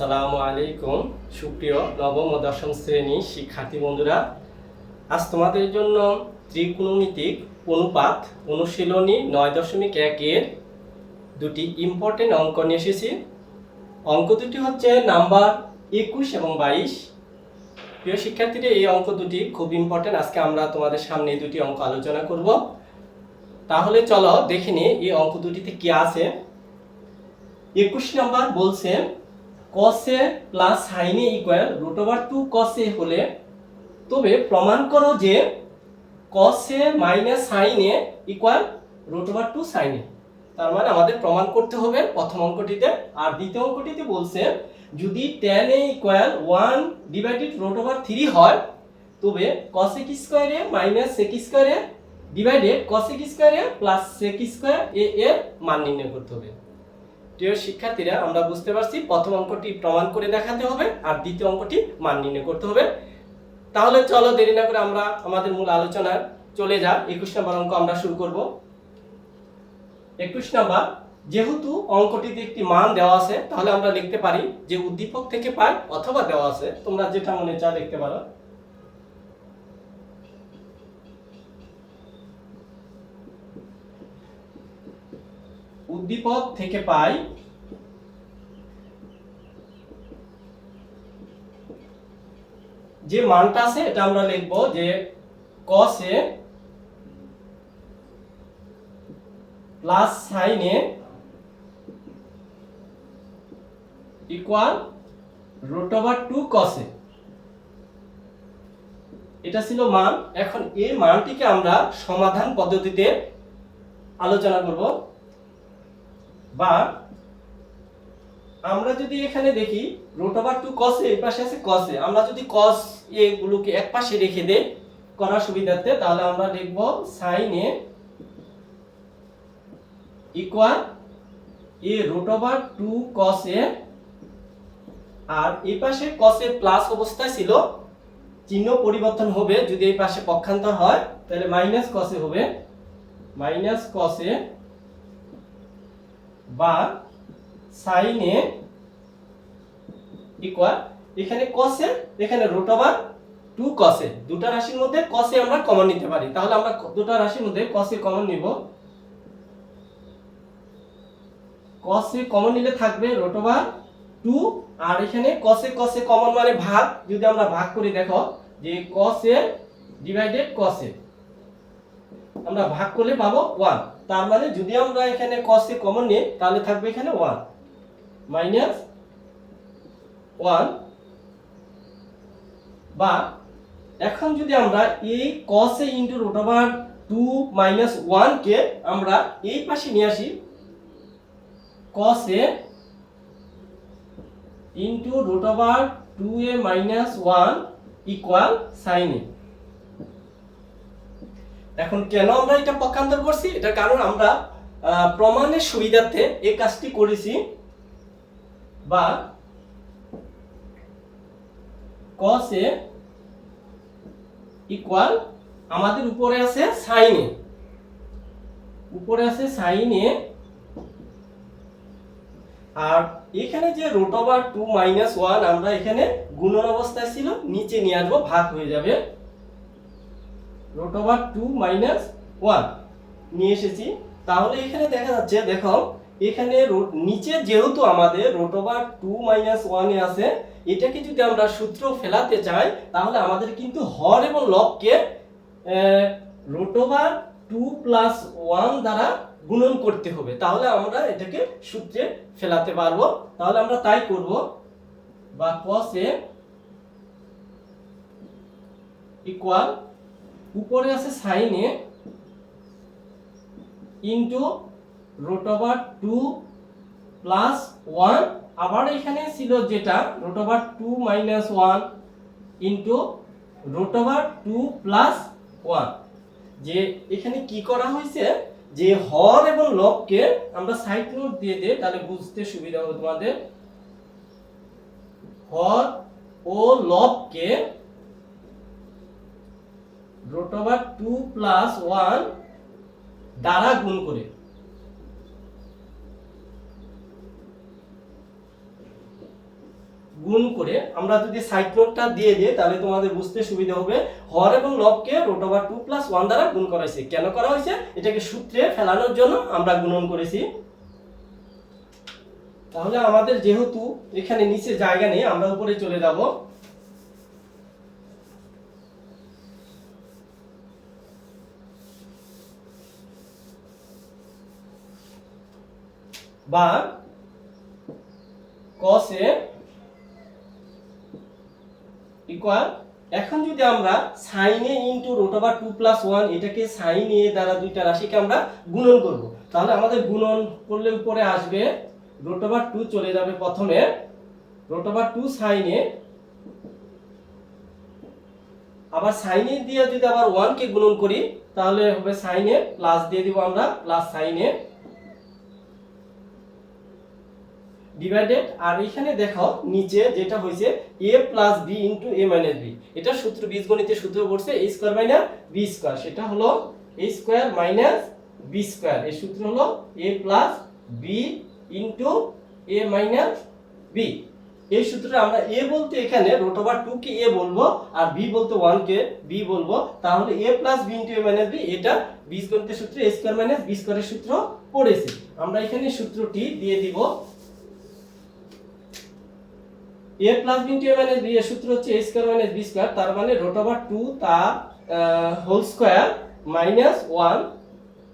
আসসালামু আলাইকুম। সুপ্রিয় নবম ও দশম শ্রেণি শিক্ষার্থী বন্ধুরা, আজ তোমাদের জন্য ত্রিকোণমিতিক অনুপাত অনুশীলনী নয় দশমিক একের দুটি ইম্পর্টেন্ট অঙ্ক নিয়ে এসেছি। অঙ্ক দুটি হচ্ছে নাম্বার একুশ এবং বাইশ। প্রিয় শিক্ষার্থীরা, এই অঙ্ক দুটি খুব ইম্পর্টেন্ট আজকে আমরা তোমাদের সামনে দুটি অঙ্ক আলোচনা করব। তাহলে চলো দেখে নিই, এই অঙ্ক দুটিতে কি আছে। একুশ নাম্বার বলছে cos A plus sine A equal root over two cos A হলে, তবে প্রমাণ করো যে cos A minus sine A equal root over two sine A তার মানে আমাদের প্রমাণ করতে হবে প্রথম অঙ্কটিতে। আর দ্বিতীয় অঙ্কটিতে বলছে, যদি tan A equal one divided root over three হয়, তবে কসেক স্কোয়ারে মাইনাস সেক স্কোয়ারে ডিভাইডেড কসেক স্কোয়ারে প্লাস সেক স্কোয়ার এ এর মান নির্ণয় করতে হবে। প্রিয় শিক্ষার্থীরা, আমরা বুঝতে পারছি প্রথম অঙ্কটি প্রমাণ করে দেখাতে হবে আর দ্বিতীয় অঙ্কটি মান নির্ণয় করতে হবে। তাহলে চলো দেরি না করে আমরা আমাদের মূল আলোচনায় চলে যা একুশ নম্বর অঙ্ক আমরা শুরু করব। একুশ নাম্বার, যেহেতু অঙ্কটিতে একটি মান দেওয়া আছে, তাহলে আমরা লিখতে পারি যে উদ্দীপক থেকে পাই অথবা দেওয়া আছে। তোমরা যেটা মনে চা লিখতে পারো। উদ্দীপক থেকে পাই যে মানটা আছে, এটা আমরা লিখব যে A plus sine A equal root over two A এটা ছিল মান। এখন এই মানটিকে আমরা সমাধান পদ্ধতিতে আলোচনা করব। বা আমরা যদি এখানে দেখি রুট ওভার টু কসে এই পাশে আছে কসে আমরা যদি কস এগুলোকে এক পাশে রেখে করার সুবিধার্থে তাহলে আমরা লিখব sine A equal A root over two cos A আর এই পাশে কস এ প্লাস অবস্থায় ছিল, চিহ্ন পরিবর্তন হবে, যদি এই পাশে পক্ষান্তর হয়, তাহলে মাইনাস কসে হবে। মাইনাস কসে বা সাইনে ইকুয়াল এখানে কসে এখানে রুট ওভার টু কসে রাশির মধ্যে কসে আমরা কমন নিতে পারি। তাহলে আমরা রাশির মধ্যে কসে কমন নিব। কসে কমন নিলে থাকবে রুট ওভার টু আর এখানে কসে কসে কমন মানে ভাগ। যদি আমরা ভাগ করি, দেখো, যে কসে ডিভাইডেড কসে আমরা ভাগ করলে পাবো ওয়ান তার মানে যদি আমরা এখানে কসে কমন নিই, তাহলে থাকবে এখানে ওয়ান মাইনাস ওয়ান বা এখন যদি আমরা এই cos A into root over minus ওয়ানকে আমরা এই পাশে নিয়ে আসি কসে into root over A minus one equal sine A. এখন কেন আমরা এটা পক্ষান্তর করছি? এটা কারণ আমরা প্রমাণের সুবিধার্থে এই কাজটি করেছি বা cos এ ইকুয়াল আমাদের উপরে আছে এ। উপরে আছে এ। আর এখানে যে root over two minus one আমরা এখানে গুণন অবস্থায় ছিল, নিচে নিয়ে আসব, ভাগ হয়ে যাবে। Root over two minus one নিয়ে এসেছি। তাহলে এখানে দেখা যাচ্ছে, দেখো, এখানে নিচে যেহেতু আমাদের রুট ওভার টু মাইনাস ওয়ানে আছে, এটাকে যদি আমরা সূত্র ফেলাতে চাই, তাহলে আমাদের কিন্তু হর এবং লবকে root over two plus one দ্বারা গুণন করতে হবে। তাহলে আমরা এটাকে সূত্রে ফেলাতে পারব। তাহলে আমরা তাই করব। বা cos এ ইকুয়াল উপরে আছে sine A into root over two plus one আবার এখানে ছিল যেটা root over two minus one into root over two plus one যে এখানে কি করা হয়েছে? যে হর এবং লবকে আমরা সাইড নোট দিয়ে দিই, তাহলে বুঝতে সুবিধা হবে তোমাদের। হর ও লবকে root over two plus one দ্বারা গুণ করে। গুণ করে আমরা যদি সাইড নোটটা দিয়ে দিই, তাহলে তোমাদের বুঝতে সুবিধা হবে। হর এবং লবকে root over two plus one দ্বারা গুণ করা হয়েছে। কেন করা হয়েছে? এটাকে সূত্রে ফেলানোর জন্য আমরা গুণন করেছি। তাহলে আমাদের যেহেতু এখানে নিচে জায়গা নেই, আমরা উপরে চলে যাব। বা cos a ইকুয়াল এখন যদি আমরা sine A into root over two plus one এটাকে সাইন এ দ্বারা দুইটা রাশিকে আমরা গুণন করব, তাহলে আমাদের গুণন করলে উপরে আসবে রোট ওভার টু চলে যাবে প্রথমে root over two sine A আবার সাইন এ দিয়ে যদি আবার ওয়ান কে গুণন করি, তাহলে হবে সাইন এ প্লাস দিয়ে দিব আমরা প্লাস সাইন এ ডিভাইডেড আর এখানে দেখো নিচে যেটা হয়েছে A plus B into A minus B এটা সূত্র বীজগণিতের সূত্র পড়ছে, a square minus B square সেটা হলো A square minus B square এর সূত্র হলো A plus B into A minus B এই সূত্রে আমরা এ বলতে এখানে রোট ওভার টু কে এ বলব, আর বি বলতে ওয়ান কে বি বলব। তাহলে A plus B into A minus B এটা বীজগণিতের সূত্রে a স্কোয়ার মাইনাস বি স্কোয়ারের সূত্র পড়েছে। আমরা এখানে সূত্রটি দিয়ে দিব। A plus B into A B এর সূত্র হচ্ছে a square minus B square তার মানে রুট ওভার টু তার হোল স্কয়ার মাইনাস ওয়ান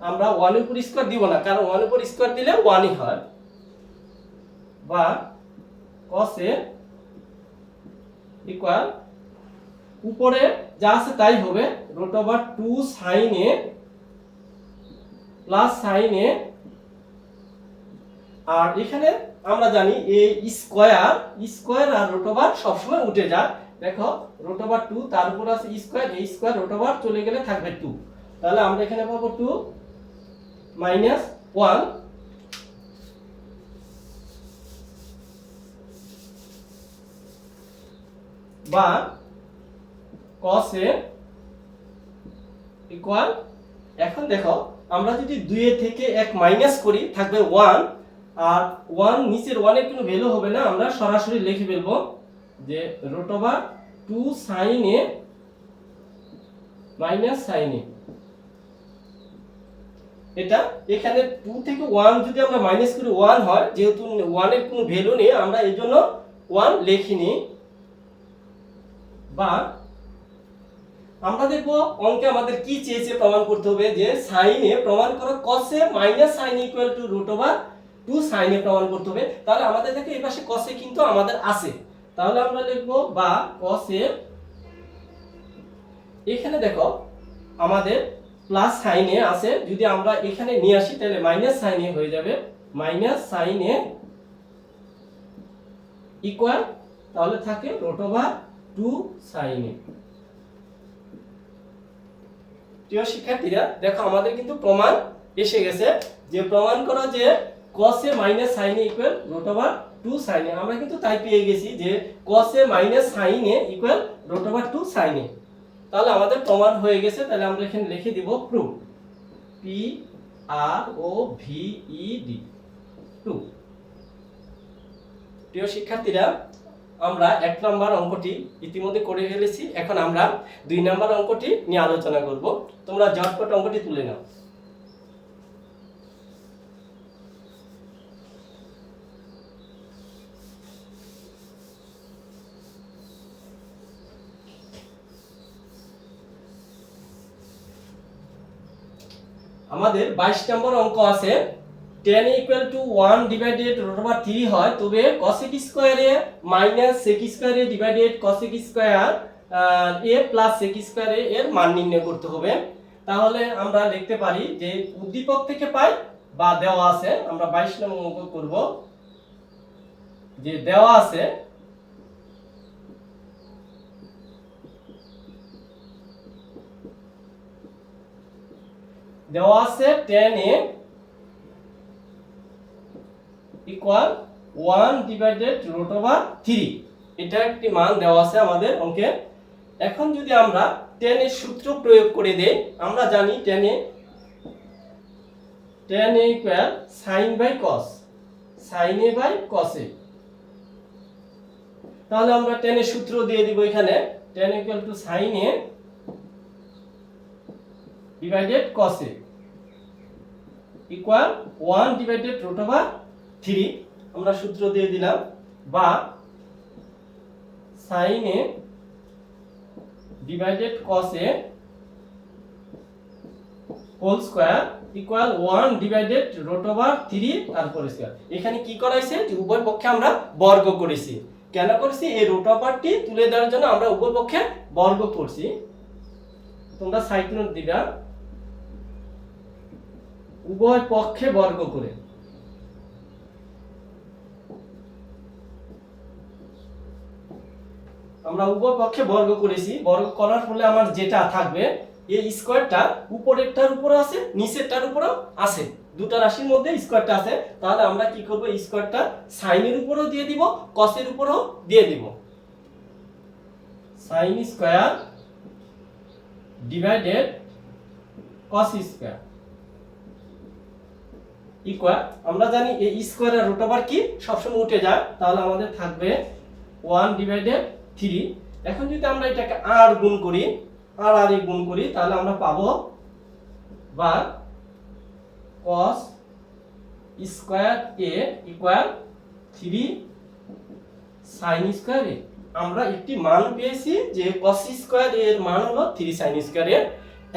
আমরা ওয়ান উপর স্কয়ার দিব না, কারণ ওয়ান উপর স্কয়ার দিলে ওয়ানই হয়। বা a ইকুয়াল উপরে যা আছে তাই হবে root over two sine A plus sine A আর এখানে আমরা জানি এ স্কোয়ার স্কোয়ার আর রুট ওভার সবসময় উঠে যায়। দেখো, রুট ওভার টু তার উপর আছে স্কোয়ার, এই স্কোয়ার রুট ওভার চলে গেলে থাকবে টু তাহলে আমরা এখানে পাবো টু মাইনাস ওয়ান বা cos a ইকুয়াল এখন দেখো, আমরা যদি দুইয়ের থেকে এক মাইনাস করি, থাকবে ওয়ান আর ওয়ান নিচের ওয়ানের কোনো ভ্যালু হবে না, আমরা সরাসরি লিখে ফেলব যে root over two sine A minus sine A এটা এখানে টু থেকে ওয়ান যদি আমরা মাইনাস করি ওয়ান হয়, যেহেতু ওয়ানের কোনো ভ্যালু নেই, আমরা এই জন্য ওয়ান লিখিনি বা আমরা দেখব অঙ্কে আমাদের কি চেয়েছে প্রমাণ করতে হবে যে সাইনে প্রমাণ করো কসে minus sine equal to root over two সাইনে প্রমাণ করতে হবে। তাহলে আমাদের দেখো এই পাশে কসে কিন্তু আমাদের আছে। তাহলে আমরা লিখব বা কসে এখানে দেখো আমাদের প্লাস সাইনে আছে। যদি আমরা এখানে নিয়ে আসি, তাহলে মাইনাস সাইনে হয়ে যাবে। মাইনাস সাইনে ইকুয়াল তাহলে থাকে রুট ওভার টু সাইনে প্রিয় শিক্ষার্থীরা, দেখো আমাদের কিন্তু প্রমাণ এসে গেছে। যে প্রমাণ করা যে A minus sin A equal root over two sine আমরা কিন্তু তাই পেয়ে গেছি যে A minus sin A equal root over two sine তাহলে আমাদের প্রমাণ হয়ে গেছে, তাহলে আমরা এখানে লিখে দিব proof P R O V E D to প্রিয় শিক্ষার্থীরা, আমরা এক নম্বর অঙ্কটি ইতিমধ্যে করে ফেলেছি। এখন আমরা দুই নম্বর অঙ্কটি নিয়ে আলোচনা করব। তোমরা ঝটপট অঙ্কটি তুলে নাও। আমাদের বাইশ নম্বর অঙ্ক আছে। Tan equal to one divided root over three হয়, তবে কসেক স্কোয়ারে মাইনাস সেক স্কোয়ারে divided cosec square A plus sec স্কোয়ারে এর মান নির্ণয় করতে হবে। তাহলে আমরা লিখতে পারি যে উদ্দীপক থেকে পাই বা দেওয়া আছে, আমরা বাইশ নম্বর অঙ্ক করব। যে দেওয়া আছে দেওয়া আছে tan A equal one divided root over three এটা একটি মান দেওয়া আছে আমাদের অঙ্কে এখন যদি আমরা টেন এর সূত্র প্রয়োগ করে দেই, আমরা জানি tan A tan A equal sine by cos sine A by cos তাহলে আমরা টেনের সূত্র দিয়ে দিব এখানে tan equal to sine A divided cos equal one divided root over three আমরা সূত্র দিয়ে দিলাম, বা sine A divided cos A whole square equal one divided root over three তারপরে স্কোয়ার এখানে কি করাইছে? যে উভয় পক্ষে আমরা বর্গ করেছি। কেন করছি? এই রুট ওভারটি তুলে দেওয়ার জন্য আমরা উভয় পক্ষে বর্গ করছি। তোমরা সাইড নোট দিবা। উভয় পক্ষে বর্গ করে। আমরা উভয় পক্ষে বর্গ করেছি। বর্গ করার ফলে আমার যেটা থাকবে, এই স্কোয়ারটা উপরেরটার উপর আছে, নিচেরটার উপরও আছে। দুটা রাশির মধ্যে স্কোয়ারটা আছে। তাহলে আমরা কি করব? স্কোয়ারটা সাইনের উপরও দিয়ে দিব, কসের উপরও দিয়ে দিব। Sine square divided cos square. Equal আমরা জানি এই স্কোয়ারের রুট ওভার কি? সবসময় উঠে যায়। তাহলে আমাদের থাকবে ওয়ান ডিভাইডেড থ্রি এখন যদি আমরা এটাকে আর গুণ করি আর আর এ গুণ করি, তাহলে আমরা পাবো বা cos square A equal three sine square A আমরা একটি মান পেয়েছি যে কস স্কোয়ার এর মান হলো থ্রি সাইন স্কোয়ার এর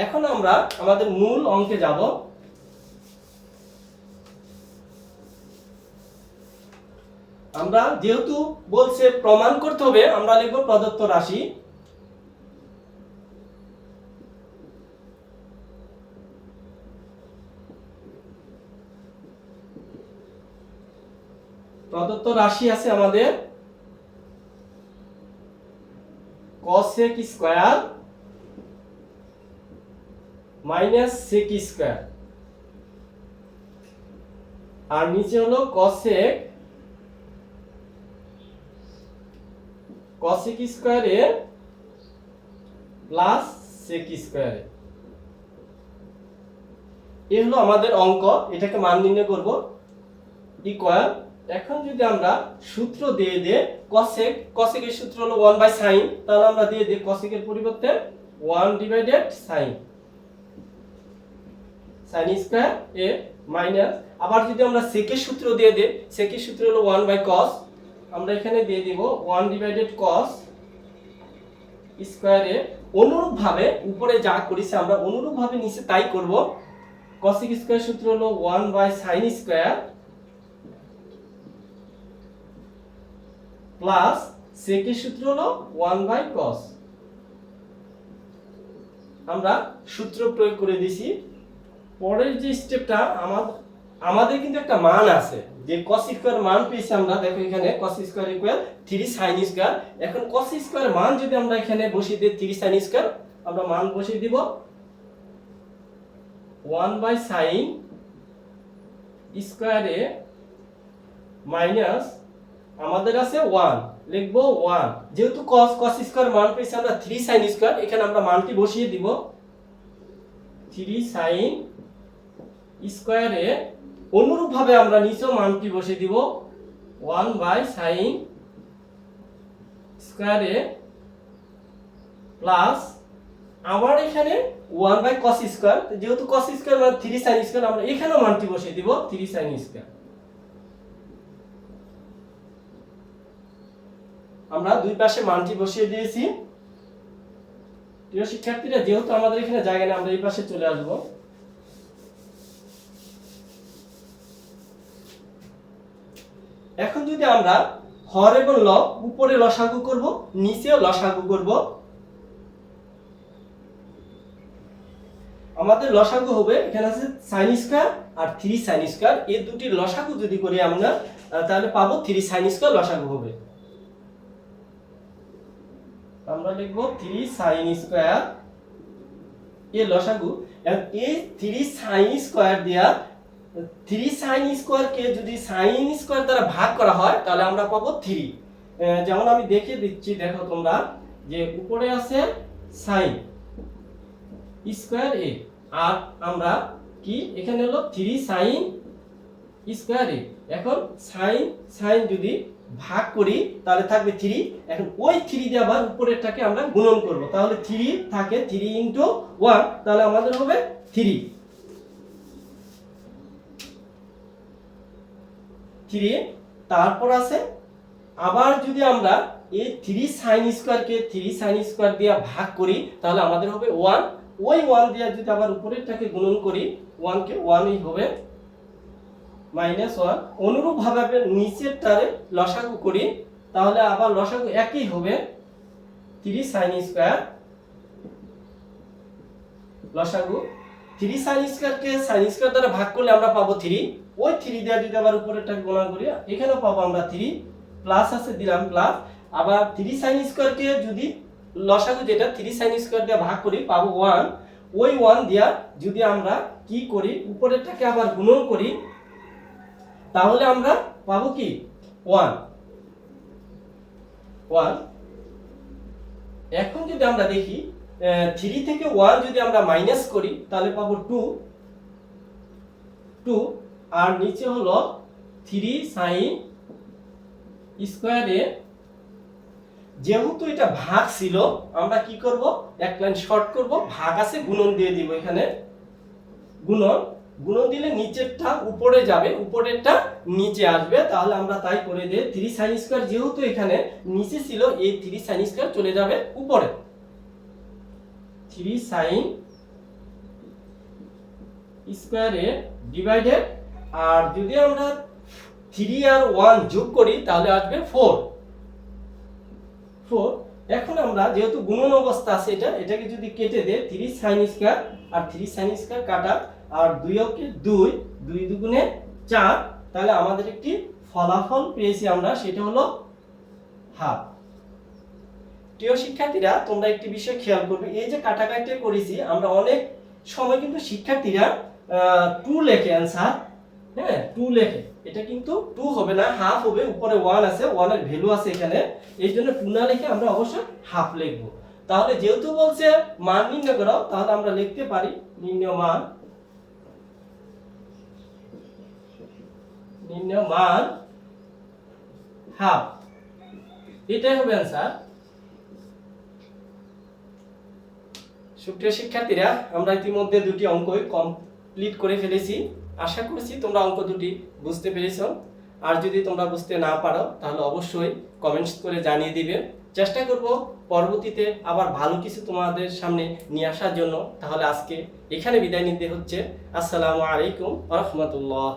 এখন আমরা আমাদের মূল অঙ্কে যাব। আমরা যেহেতু বলছে প্রমাণ করতে হবে, আমরা লিখব প্রদত্ত রাশি। প্রদত্ত রাশি আছে আমাদের cosec square minus sec square আর নিচে হলো cosec cosec স্কয়ারে প্লাস sec স্কয়ারে এ। হলো আমাদের অঙ্ক, এটাকে মান নির্ণয় করব। ইকুয়াল এখন যদি আমরা সূত্র দিয়ে দিয়ে cosec এর সূত্র হলো 1 বাই sin, তাহলে আমরা দিয়ে দিই এর পরিবর্তে 1 divided sin sin square A minus আবার যদি আমরা এর সূত্র দিয়ে দিই এর সূত্র হলো 1 বাই cos আমরা এখানে দিয়ে দিব 1 ডিভাইডেড cos স্কয়ারে অনুরূপভাবে উপরে যা করেছি আমরা অনুরূপভাবে নিচে তাই করব। cosec স্কয়ার সূত্র হলো 1 বাই sin স্কয়ার প্লাস সেকের সূত্র হলো ওয়ান বাই কস আমরা সূত্র প্রয়োগ করে দিছি। পরের যে স্টেপটা আমাদের কিন্তু একটা মান আছে। যে cos স্কয়ার মান পেয়েছি আমরা, দেখো এখানে cos square equal 3 sin square এখন cos স্কয়ার মান যদি আমরা এখানে বসিয়ে দিই 3 sin স্কয়ার আমরা মান বসিয়ে দিব 1 বাই sin স্কয়ারে মাইনাস আমাদের আছে 1 লিখব 1 যেহেতু cos cos স্কয়ার মান পেয়েছি আমরা 3 sin স্কয়ার এখানে আমরা মানটি বসিয়ে দিব। 3 sin স্কয়ারে অনুরূপভাবে আমরা নিচেও মানটি বসিয়ে দিব। 1 বাই sin স্কয়ারে প্লাস আবার এখানে 1 বাই cos স্কয়ার। যেহেতু cos স্কয়ার মানে 3 sin স্কয়ার, আমরা এখানেও মানটি বসিয়ে দিব 3 sin স্কয়ার। আমরা দুই পাশে মানটি বসিয়ে দিয়েছি। প্রিয় শিক্ষার্থীরা, যেহেতু আমাদের এখানে জায়গা নেই, আমরা এই পাশে চলে আসব। এখন যদি আমরা হর এবং ল উপরে লসাগু করব, নিচেও লসাগু করব। আমাদের লসাগু হবে, এখানে আছে সাইন স্কয়ার আর থ্রি সাইন স্কয়ার এই দুটি লসাগু যদি করি আমরা তাহলে পাবো থ্রি সাইন স্কয়ার লসাগু হবে। আমরা লিখব থ্রি সাইন স্কোয়ার এ লসাগু এই থ্রি সাইন স্কোয়ার দিয়া থ্রি সাইন স্কোয়ারকে যদি সাইন স্কোয়ার দ্বারা ভাগ করা হয়, তাহলে আমরা পাবো থ্রি যেমন আমি দেখিয়ে দিচ্ছি, দেখো তোমরা, যে উপরে আছে সাইন স্কোয়ার এ আর আমরা কি এখানে হলো থ্রি সাইন স্কোয়ার এ এখন সাইন সাইন যদি ভাগ করি, তাহলে থাকবে থ্রি এখন ওই থ্রি দিয়ে আবার উপরেরটাকে আমরা গুণন করব। তাহলে থ্রি থাকে থ্রি ইন্টু ওয়ান তাহলে আমাদের হবে থ্রি থ্রি তারপর আছে, আবার যদি আমরা এই থ্রি সাইন স্কোয়ারকে থ্রি সাইন স্কোয়ার দিয়ে ভাগ করি, তাহলে আমাদের হবে ওয়ান ওই ওয়ান দিয়ে যদি আবার উপরেরটাকে গুণন করি ওয়ানকে ওয়ানই হবে মাইনাস ওয়ান অনুরূপভাবে নিচেরটারে লসাগু করি, তাহলে আবার লসাগু একই হবে থ্রি সাইন স্কোয়ার লসাগু থ্রি সাইন স্কোয়ারকে সাইন স্কোয়ার দ্বারা ভাগ করলে আমরা পাবো থ্রি ওই থ্রি দিয়ে যদি আবার উপরেরটাকে গুণন করি এখানেও পাবো আমরা থ্রি প্লাস আছে দিলাম প্লাস আবার থ্রি সাইন স্কোয়ারকে যদি লসাগু যেটা থ্রি সাইন স্কোয়ার দিয়ে ভাগ করি, পাবো ওয়ান ওই ওয়ান দিয়া যদি আমরা কি করি, উপরেরটাকে আবার গুণন করি, তাহলে আমরা পাবো কি? ওয়ান ওয়ান এখন যদি আমরা দেখি থ্রি থেকে ওয়ান যদি আমরা মাইনাস করি, তাহলে পাবো টু টু আর নিচে হলো থ্রি সাইন স্কোয়ারে যেহেতু এটা ভাগ ছিল, আমরা কি করব? এক লাইন শর্ট করব, ভাগ আছে, গুণন দিয়ে দিব এখানে। গুণন গুণন দিলে নিচেরটা উপরে যাবে, উপরেরটা নিচে আসবে। তাহলে আমরা তাই করে দিই থ্রি সাইন স্কোয়ার যেহেতু এখানে নিচে ছিল, এই থ্রি সাইন স্কোয়ার চলে যাবে উপরে। থ্রি সাইন স্কোয়ারে ডিভাইডেড আর যদি আমরা থ্রি আর ওয়ান যোগ করি, তাহলে আসবে ফোর ফোর এখন আমরা যেহেতু গুণন অবস্থা আছে এটা, এটাকে যদি কেটে দেয় থ্রি সাইন স্কোয়ার আর থ্রি সাইন স্কোয়ার কাটা, আর দুই অকে দুই দুই দুগুণে চার, তাহলে আমাদের একটি ফলাফল পেয়েছি আমরা, সেটা হলো হাফ প্রিয় শিক্ষার্থীরা, তোমরা একটি বিষয় খেয়াল করবে, এই যে কাটাকাটি করেছি, আমরা অনেক সময় কিন্তু শিক্ষার্থীরা টু লেখে অ্যান্সার হ্যাঁ টু লেখে। এটা কিন্তু টু হবে না হাফ হবে, উপরে ওয়ান আছে ওয়ানের ভ্যালু আছে এখানে। এই জন্য টু না আমরা অবশ্যই হাফ লিখব। তাহলে যেহেতু বলছে মান নির্ণয় তাহলে আমরা লিখতে পারি নির্ণয় মান। নির্ণয় মান হাফ এটাই হবে অ্যান্সার সুপ্রিয় শিক্ষার্থীরা, আমরা ইতিমধ্যে দুটি অঙ্কই কমপ্লিট করে ফেলেছি। আশা করছি তোমরা অঙ্ক দুটি বুঝতে পেরেছ। আর যদি তোমরা বুঝতে না পারো, তাহলে অবশ্যই কমেন্টস করে জানিয়ে দিবে। চেষ্টা করব পরবর্তীতে আবার ভালো কিছু তোমাদের সামনে নিয়ে আসার জন্য। তাহলে আজকে এখানে বিদায় নিতে হচ্ছে। আসসালামু আলাইকুম রহমতুল্লাহ।